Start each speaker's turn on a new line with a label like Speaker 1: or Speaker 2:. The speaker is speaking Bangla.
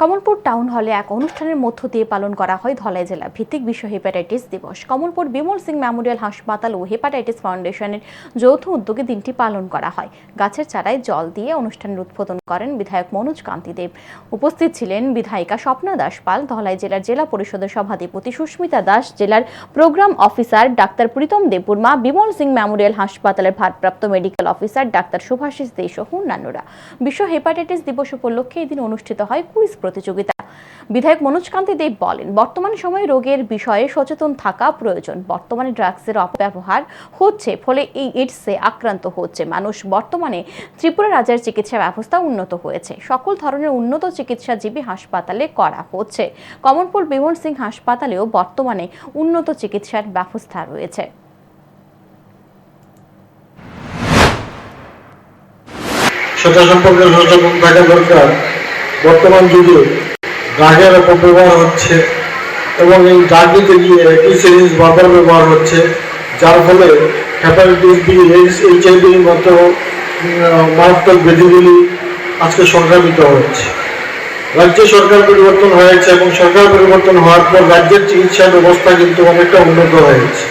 Speaker 1: কমলপুর টাউন হলে এক অনুষ্ঠানের মধ্য দিয়ে পালন করা হয় ধলাই জেলা ভিত্তিক বিশ্ব হেপাটাইটিস দিবস। কমলপুর বিমল সিং মেমোরিয়াল হাসপাতাল ও হেপাটাইটিস ফাউন্ডেশনের যৌথ উদ্যোগে দিনটি পালন করা হয়। গাছের চারায় জল দিয়ে অনুষ্ঠানের উদ্বোধন করেন বিধায়ক মনোজ কান্তি দেব। উপস্থিত ছিলেন বিধায়িকা স্বপ্না দাস পাল, ধলাই জেলার জেলা পরিষদের সভাধিপতি সুস্মিতা দাস, জেলার programme officer doctor Pritam Debbarma, Bimal Singh memorial হাসপাতালের ভারপ্রাপ্ত medical officer doctor Subhashis De সহ অন্যান্যরা। বিশ্ব হেপাটাইটিস দিবস উপলক্ষে এদিন অনুষ্ঠিত হয় কুইজ প্রতিযোগিতা। বিধায়ক মনোজ কান্তি দেব বলেন, বর্তমান সময়ে রোগের বিষয়ে সচেতন থাকা প্রয়োজন। বর্তমানে ড্রাগসের অপব্যবহার হচ্ছে, ফলে এই এইডসে আক্রান্ত হচ্ছে মানুষ। বর্তমানে ত্রিপুরা রাজ্যের চিকিৎসা ব্যবস্থা উন্নত হয়েছে। সকল ধরনের উন্নত চিকিৎসাজীবী হাসপাতালে করা হচ্ছে। কমলপুর বিমল সিং হাসপাতালেও বর্তমানে উন্নত চিকিৎসার ব্যবস্থা রয়েছে।
Speaker 2: সেটা সম্পর্কে সচেতন থাকা দরকার। বর্তমান যুগে ড্রাগের অপব্যবহার হচ্ছে এবং এই ড্রাগ দিতে গিয়ে একই সিরিজ বারবার ব্যবহার হচ্ছে, যার ফলে হ্যাপাটাইটিস বি এইডস এইচআইভির মতো মারাত্মক ব্যাধিগুলি আজকে সংক্রামিত হচ্ছে। রাজ্য সরকার পরিবর্তন হয়েছে এবং সরকার পরিবর্তন হওয়ার পর রাজ্যের চিকিৎসা ব্যবস্থা কিন্তু অনেকটা উন্নত হয়েছে।